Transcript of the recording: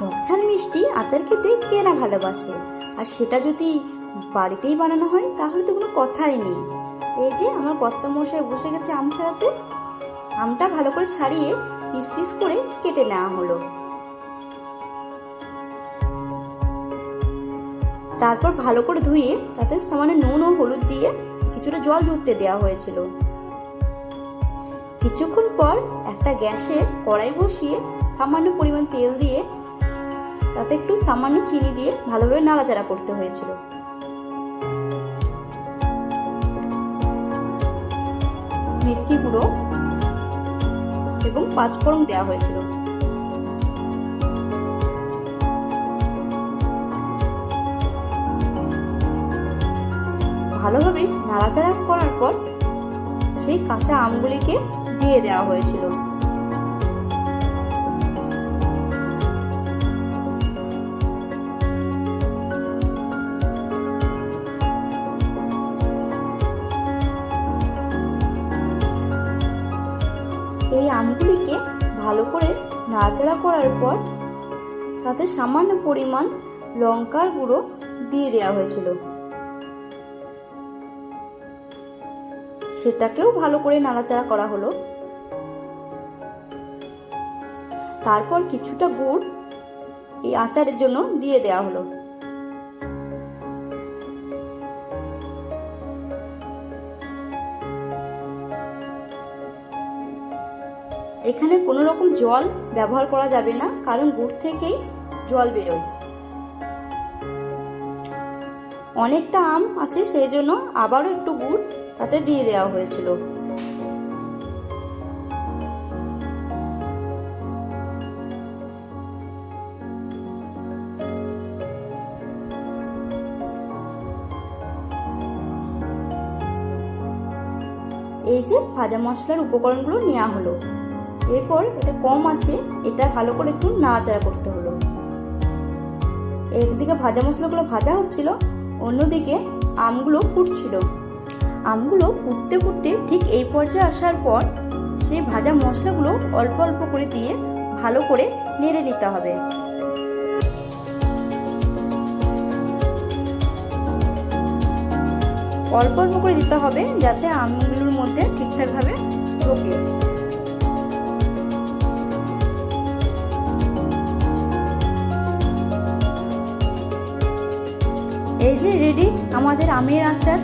টকঝাল মিষ্টি আচার খেতে কে না ভালোবাসে? আর সেটা যদি বাড়িতেই বানানো হয়, তাহলে তো কোনো কথাই নেই। এই যে আমার কর্তা মশাই বসে গেছে আম ছাড়াতে। আমটা ভালো করে ছাড়িয়ে পিস পিস করে কেটে নেওয়া হলো। তারপর ভালো করে ধুয়ে তাতে সামান্য নুন ও হলুদ দিয়ে কিছুটা জল ঝরতে দেওয়া হয়েছিল। কিছুক্ষণ পর একটা গ্যাসে কড়াই বসিয়ে সামান্য পরিমাণ তেল দিয়ে তাতে একটু সামান্য চিনি দিয়ে ভালোভাবে নাড়াচাড়া করতে হয়েছিল। মেথি গুঁড়ো এবং পাঁচফোড়ন দেওয়া হয়েছিল। ভালোভাবে নাড়াচাড়া করার পর সেই কাঁচা আমগুলিকে দিয়ে দেওয়া হয়েছিল। এই আমগুলিকে ভালো করে নাড়াচাড়া করার পর তাতে সামান্য পরিমাণ লঙ্কার গুঁড়ো দিয়ে দেওয়া হয়েছিল। সেটাকেও ভালো করে নাড়াচাড়া করা হলো। তারপর কিছুটা গুড় এই আচারের জন্য দিয়ে দেওয়া হলো। এখানে কোনো রকম জল ব্যবহার করা যাবে না, কারণ গুড় থেকেই জল বেরোয়। অনেকটা আম আছে সেই জন্য আবারও একটু গুড় তাতে দিয়ে দেওয়া হয়েছিল। এই যে ভাজা মশলার উপকরণগুলো নেওয়া হলো। এরপর এটা কম আছে, এটা ভালো করে একটু নাড়াচাড়া করতে হলো। একদিকে ভাজা মশলাগুলো ভাজা হচ্ছিল, অন্যদিকে আমগুলো ফুটছিল। আমগুলো ফুটতে ফুটতে ঠিক এই পর্যায়ে আসার পর সেই ভাজা মশলাগুলো অল্প অল্প করে দিয়ে ভালো করে নেড়ে নিতে হবে। অল্প অল্প করে দিতে হবে যাতে আমগুলোর মধ্যে ঠিকঠাকভাবে ঢোকে। যে রেডি আমাদের আমের আচার